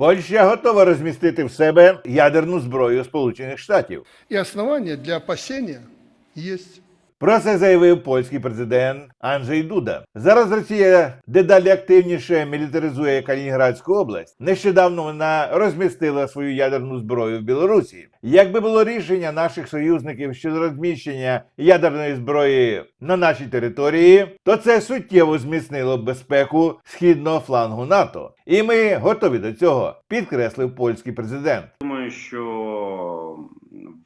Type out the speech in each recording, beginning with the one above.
Польща готова розмістити в себе ядерну зброю Сполучених Штатів. І основання для опасения есть. Про це заявив польський президент Анджей Дуда. Зараз Росія дедалі активніше мілітаризує Калінінградську область. Нещодавно вона розмістила свою ядерну зброю в Білорусі. Якби було рішення наших союзників щодо розміщення ядерної зброї на нашій території, то це суттєво зміцнило б безпеку східного флангу НАТО. І ми готові до цього, підкреслив польський президент. Думаю, що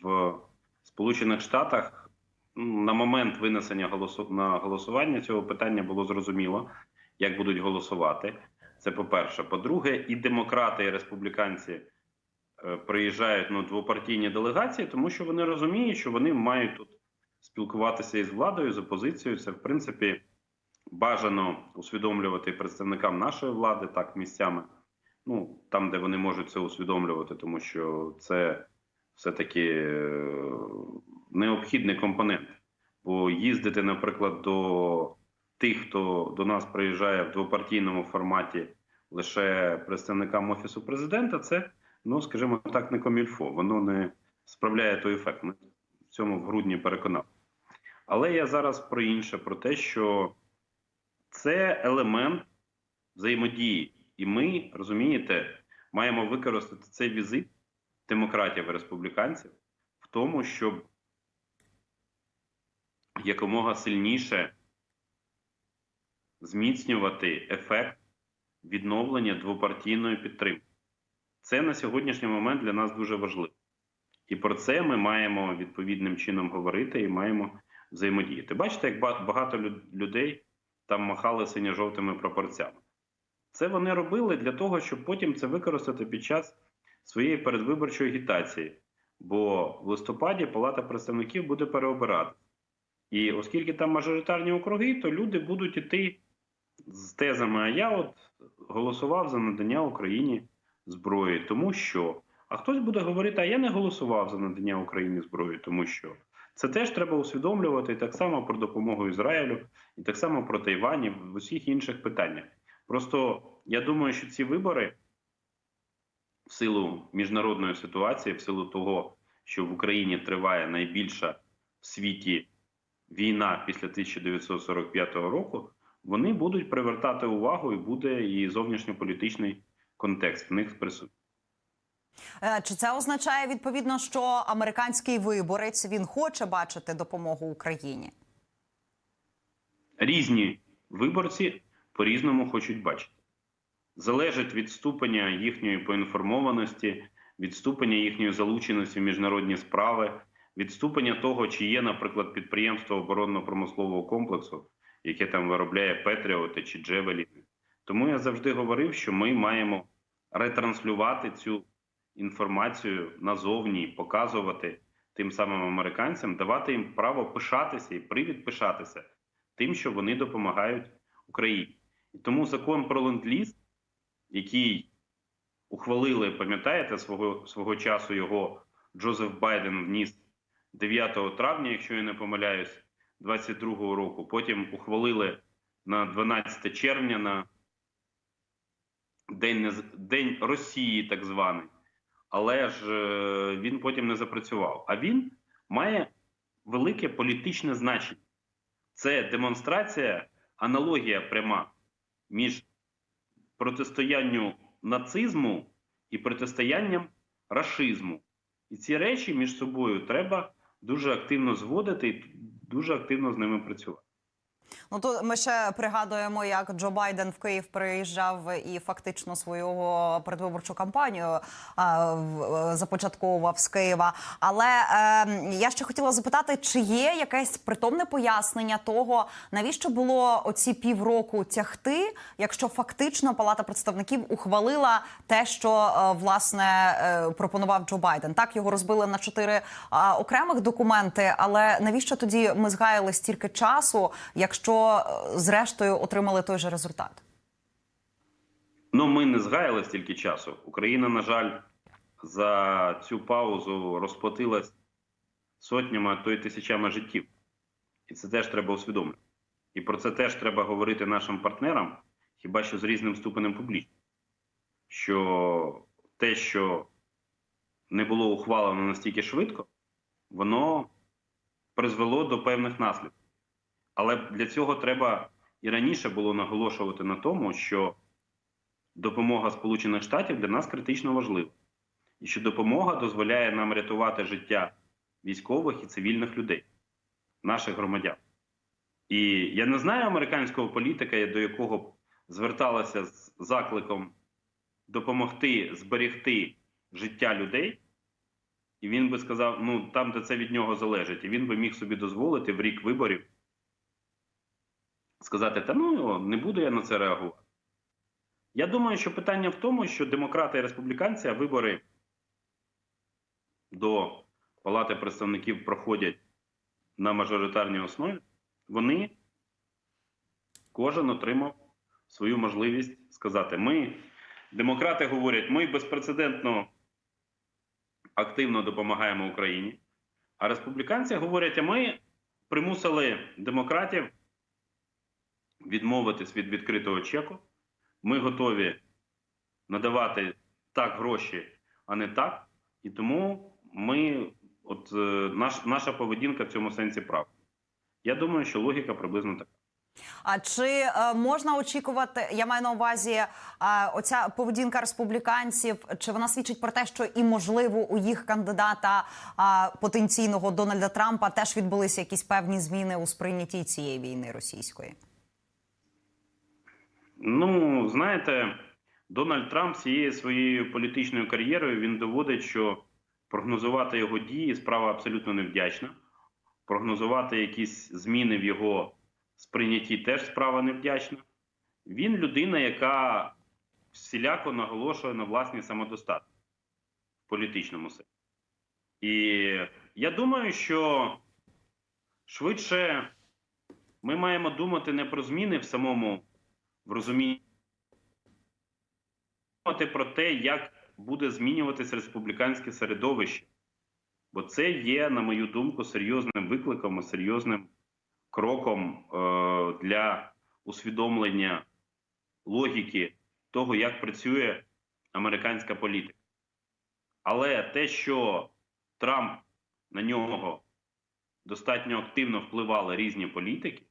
в Сполучених Штатах на момент винесення голосу... на голосування цього питання було зрозуміло, як будуть голосувати. Це по-перше. По-друге, і демократи, і республіканці е, приїжджають ну, двопартійні делегації, тому що вони розуміють, що вони мають тут спілкуватися із владою, з опозицією. Це, в принципі, бажано усвідомлювати представникам нашої влади так місцями. Ну, там, де вони можуть це усвідомлювати, тому що це все-таки е, необхідний компонент. Бо їздити, наприклад, до тих, хто до нас приїжджає в двопартійному форматі лише представникам Офісу президента, це, ну, скажімо так, не комільфо. Воно не справляє той ефект. Ми в цьому в грудні переконали. Але я зараз про інше, про те, що це елемент взаємодії. І ми, розумієте, маємо використати цей візит демократів і республіканців в тому, щоб якомога сильніше зміцнювати ефект відновлення двопартійної підтримки. Це на сьогоднішній момент для нас дуже важливо. І про це ми маємо відповідним чином говорити і маємо взаємодіяти. Бачите, як багато людей там махали синьо-жовтими прапорцями. Це вони робили для того, щоб потім це використати під час своєї передвиборчої агітації. Бо в листопаді Палата представників буде переобирати. І оскільки там мажоритарні округи, то люди будуть іти з тезами, а я от голосував за надання Україні зброї, тому що. А хтось буде говорити, а я не голосував за надання Україні зброї, тому що. Це теж треба усвідомлювати і так само про допомогу Ізраїлю, і так само про Тайвань, і в усіх інших питаннях. Просто я думаю, що ці вибори силу міжнародної ситуації, в силу того, що в Україні триває найбільша в світі війна після 1945 року, вони будуть привертати увагу і буде і зовнішньополітичний контекст в них присутній. Е, Чи це означає відповідно, що американський виборець він хоче бачити допомогу Україні? різні виборці по-різному хочуть бачити. Залежить від ступеня їхньої поінформованості, від ступеня їхньої залученості в міжнародні справи, від ступеня того, чи є, наприклад, підприємство оборонно-промислового комплексу, яке там виробляє Петріоти чи Джевеліни. Тому я завжди говорив, що ми маємо ретранслювати цю інформацію назовні, показувати тим самим американцям, давати їм право пишатися і привід пишатися тим, що вони допомагають Україні. І тому закон про ленд-ліз, який ухвалили, пам'ятаєте, свого, свого часу його Джозеф Байден вніс 9 травня, якщо я не помиляюсь, 22-го року. Потім ухвалили на 12 червня на День, День Росії, так званий. Але ж е, він потім не запрацював. А він має велике політичне значення. Це демонстрація, аналогія пряма між протистоянню нацизму і протистоянням рашизму. І ці речі між собою треба дуже активно зводити і дуже активно з ними працювати. Ну то ми ще пригадуємо, як Джо Байден в Київ приїжджав і фактично свою передвиборчу кампанію а, в- започатковував з Києва. Але е, я ще хотіла запитати, чи є якесь притомне пояснення того, навіщо було оці півроку тягти, якщо фактично Палата представників ухвалила те, що е, власне е, пропонував Джо Байден. Так його розбили на чотири а, окремих документи. Але навіщо тоді ми згаяли стільки часу, якщо е, зрештою отримали той же результат? Ну, ми не згаяли стільки часу. Україна, на жаль, за цю паузу розплатилась сотнями, то й тисячами життів. І це теж треба усвідомити. І про це теж треба говорити нашим партнерам, хіба що з різним ступенем публічності. що те, що не було ухвалено настільки швидко, воно призвело до певних наслідків. Але для цього треба і раніше було наголошувати на тому, що допомога Сполучених Штатів для нас критично важлива, і що допомога дозволяє нам рятувати життя військових і цивільних людей, наших громадян. І я не знаю американського політика, до якого б зверталася з закликом допомогти зберегти життя людей. І він би сказав: ну там, де це від нього залежить, і він би міг собі дозволити в рік виборів сказати: Та ну не буду я на це реагувати. Я думаю, що питання в тому, що демократи і республіканці, вибори до Палати представників проходять на мажоритарній основі, вони кожен отримав свою можливість сказати: ми, демократи говорять, ми безпрецедентно активно допомагаємо Україні. А республіканці говорять, а ми примусили демократів відмовитись від відкритого чеку. Ми готові надавати так гроші, а не так. І тому ми, от е, наш, наша поведінка в цьому сенсі права. Я думаю, що логіка приблизно така. А чи е, можна очікувати? Я маю на увазі е, оця поведінка республіканців, чи вона свідчить про те, що і можливо у їх кандидата потенційного Дональда Трампа теж відбулися якісь певні зміни у сприйнятті цієї війни російської? Ну, знаєте, Дональд Трамп цією своєю політичною кар'єрою він доводить, що прогнозувати його дії справа абсолютно невдячна. Прогнозувати якісь зміни в його сприйнятті теж справа невдячна. Він людина, яка всіляко наголошує на власній самодостатку в політичному сенсі. І я думаю, що швидше ми маємо думати не про зміни в самому в розумінні про те, як буде змінюватися республіканське середовище. Бо це є, на мою думку, серйозним викликом і серйозним кроком е, для усвідомлення логіки того, як працює американська політика. Але те, що Трамп на нього достатньо активно впливали різні політики,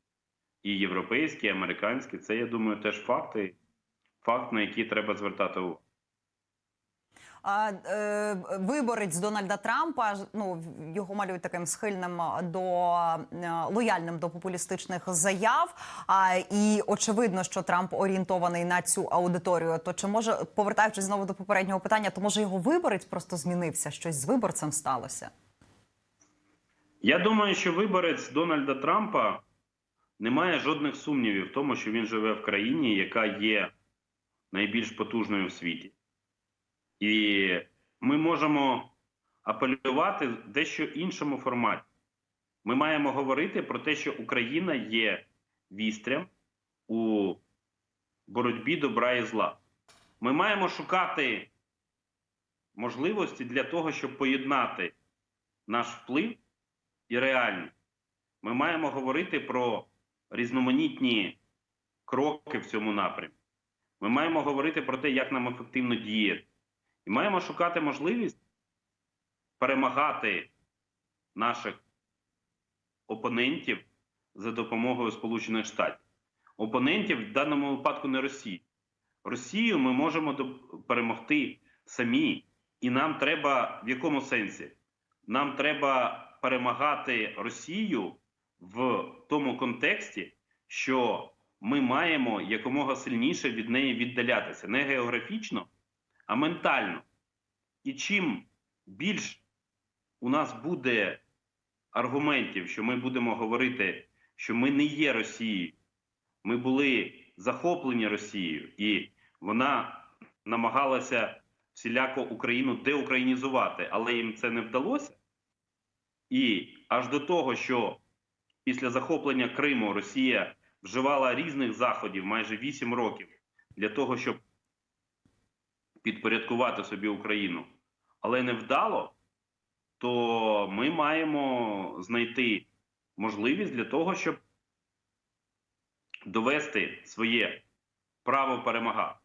і європейські, і американські, це, я думаю, теж факти, факт, на який треба звертати увагу. А, е, виборець Дональда Трампа ну його малюють таким схильним до е, лояльним до популістичних заяв. А і очевидно, що Трамп орієнтований на цю аудиторію. То чи може повертаючись знову до попереднього питання, то може його виборець просто змінився? Щось з виборцем сталося? Я думаю, що виборець Дональда Трампа не має жодних сумнівів в тому, що він живе в країні, яка є найбільш потужною в світі. І ми можемо апелювати в дещо іншому форматі. Ми маємо говорити про те, що Україна є вістрям у боротьбі добра і зла. Ми маємо шукати можливості для того, щоб поєднати наш вплив і реальність. Ми маємо говорити про різноманітні кроки в цьому напрямі. Ми маємо говорити про те, як нам ефективно діяти. І маємо шукати можливість перемагати наших опонентів за допомогою Сполучених Штатів. Опонентів в даному випадку не Росії. Росію ми можемо перемогти самі, і нам треба в якому сенсі? Нам треба перемагати Росію в тому контексті, що ми маємо якомога сильніше від неї віддалятися не географічно, а ментально. І чим більш у нас буде аргументів, що ми будемо говорити, що ми не є Росією, ми були захоплені Росією, і вона намагалася всіляко Україну деукраїнізувати, але їм це не вдалося. І аж до того, що після захоплення Криму Росія вживала різних заходів майже 8 років для того, щоб підпорядкувати собі Україну, але не вдало, то ми маємо знайти можливість для того, щоб довести своє право перемагати.